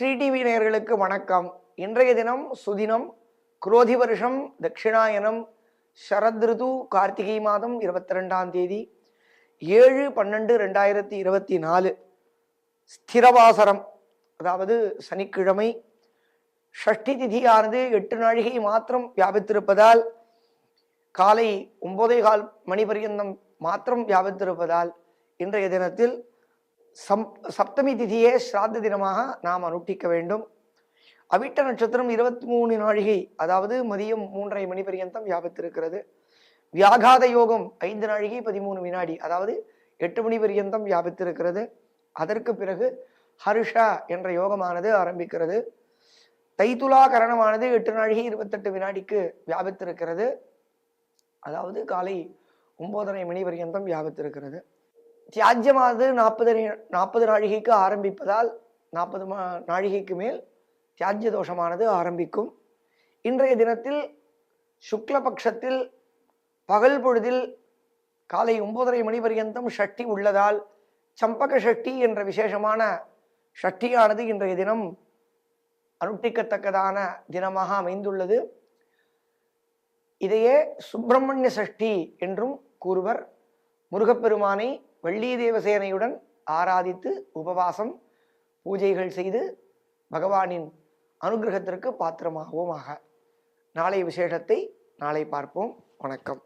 ஸ்ரீ நேயர்களுக்கு வணக்கம். இன்றைய தினம் சுதினம் குரோதி வருஷம் தட்சிணாயனம் சரத்ருது கார்த்திகை மாதம் இருபத்தி ரெண்டாம் தேதி ஏழு பன்னெண்டு ரெண்டாயிரத்தி இருபத்தி நாலு. ஸ்திரவாசரம் அதாவது சனிக்கிழமை. ஷஷ்டி திதியானது எட்டு நாழிகை மாத்திரம் வியாபித்திருப்பதால் காலை ஒன்பதே கால் மணி பரியந்தம் மாத்திரம் வியாபித்திருப்பதால் இன்றைய தினத்தில் சம் சப்தமி திதியே ஸ்ராத்த தினமாக நாம் அனுஷ்டிக்க வேண்டும். அவிட்ட நட்சத்திரம் இருபத்தி மூணு நாழிகை அதாவது மதியம் மூன்றரை மணி பரியந்தம் வியாபித்திருக்கிறது. வியாகாத யோகம் ஐந்து நாழிகை பதிமூணு வினாடி அதாவது எட்டு மணி பரியந்தம் வியாபித்திருக்கிறது. அதற்கு பிறகு ஹர்ஷா என்ற யோகமானது ஆரம்பிக்கிறது. தைத்துலா கரணமானது எட்டு நாழிகை இருபத்தெட்டு வினாடிக்கு வியாபித்திருக்கிறது. அதாவது காலை ஒன்பதரை மணி பரியந்தம் வியாபித்திருக்கிறது. தியாஜ்யமானது நாற்பது நாற்பது நாழிகைக்கு ஆரம்பிப்பதால் நாற்பது மா நாழிகைக்கு மேல் தியாஜ்ய தோஷமானது ஆரம்பிக்கும். இன்றைய தினத்தில் சுக்லபக்ஷத்தில் பகல் பொழுதில் காலை ஒன்பதரை மணி பரியந்தம் ஷட்டி உள்ளதால் சம்பக ஷட்டி என்ற விசேஷமான ஷட்டியானது இன்றைய தினம் அனுஷ்டிக்கத்தக்கதான தினமாக அமைந்துள்ளது. இதையே சுப்பிரமணிய சஷ்டி என்றும் கூறுவர். முருகப்பெருமானை வள்ளி தேவசேனையுடன் ஆராதித்து உபவாசம் பூஜைகள் செய்து பகவானின் அனுகிரகத்திற்கு பாத்திரமாகவும் ஆக நாளை விசேஷத்தை நாளை பார்ப்போம். வணக்கம்.